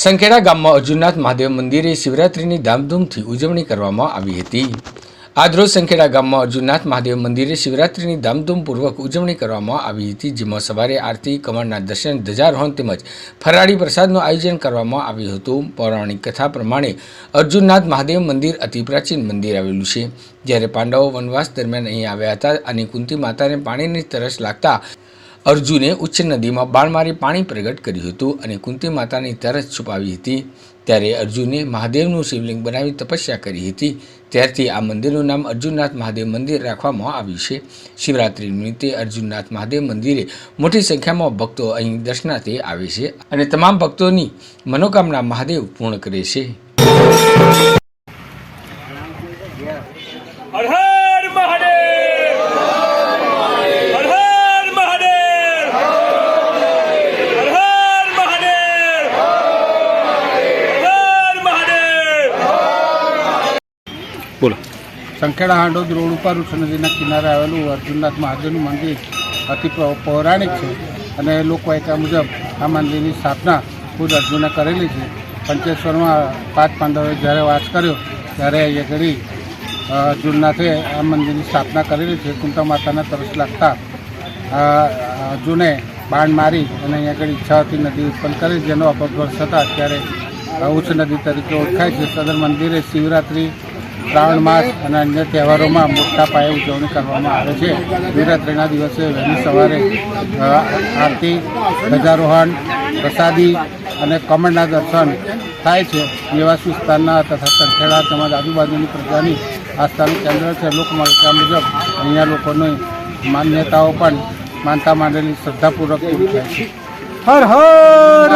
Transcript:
સંખેડા ગામમાં અર્જુનનાથ મહાદેવ મંદિરે શિવરાત્રિની ધામધૂમથી ઉજવણી કરવામાં આવી હતી. આજરોજ સંખેડા ગામમાં અર્જુનનાથ મહાદેવ મંદિરે શિવરાત્રિની ધામધૂમપૂર્વક ઉજવણી કરવામાં આવી હતી, જેમાં સવારે આરતી કમળના દર્શન ધ્વજારોહણ તેમજ ફરાળી પ્રસાદનું આયોજન કરવામાં આવ્યું હતું. પૌરાણિક કથા પ્રમાણે અર્જુનનાથ મહાદેવ મંદિર અતિ પ્રાચીન મંદિર આવેલું છે. જ્યારે પાંડવો વનવાસ દરમિયાન અહીં આવ્યા હતા અને કુંતી માતાને પાણીની તરસ લાગતા અર્જુને ઉચ્ચ નદીમાં બાણ મારી પાણી પ્રગટ કર્યું હતું અને કુંતી માતાની તરસ છુપાવી હતી. ત્યારે અર્જુને મહાદેવનું શિવલિંગ બનાવી તપસ્યા કરી હતી. ત્યારથી આ મંદિરનું નામ અર્જુનનાથ મહાદેવ મંદિર રાખવામાં આવ્યું છે. શિવરાત્રિ નિમિત્તે અર્જુનનાથ મહાદેવ મંદિરે મોટી સંખ્યામાં ભક્તો અહીં દર્શનાર્થે આવે છે અને તમામ ભક્તોની મનોકામના મહાદેવ પૂર્ણ કરે છે હર હર મહાદેવ હર હર મહાદેવ હર હર મહાદેવ હર મહાદેવ બોલો. સંખેડા હાંડોદ રોડ ઉપર ઉચ્ચ નદીના કિનારે આવેલું અર્જુનનાથ મહાદેવનું મંદિર અતિ પૌરાણિક છે અને લોકવાયકા મુજબ આ મંદિરની સ્થાપના ખુદ અર્જુને કરેલી છે. પંચેશ્વરમાં પાંચ પાંડવોએ જ્યારે વાસ કર્યો, ત્યારે અહીંયા ઘડી અર્જુનનાથે આ મંદિરની સ્થાપના કરેલી છે. કુંતા માતાના તરસ લાગતા અર્જુને બાણ મારી અને અહીંયા આગળ ઈચ્છા હતી નદી ઉત્પન્ન કરી, જેનો અપભ્રંશ થતાં અત્યારે ઉચ્ચ નદી તરીકે ઓળખાય છે. સદર મંદિરે શિવરાત્રિ શ્રાવણ માસ અને અન્ય તહેવારોમાં મોટા પાયે ઉજવણી કરવામાં આવે છે. શિવરાત્રિના દિવસે વહેલી સવારે આરતી ધ્વજારોહણ પ્રસાદી અને કમળના દર્શન થાય છે. નિવાસી વિસ્તારના તથા સંખેડા તેમજ આજુબાજુની પ્રજાની આસ્થાનું કેન્દ્ર છે. લોકમાલિકા મુજબ અહીંયા લોકોની માન્યતાઓ પણ માનતા માંડેલી શ્રદ્ધાપૂર્વક પૂરી થાય છે. હર હર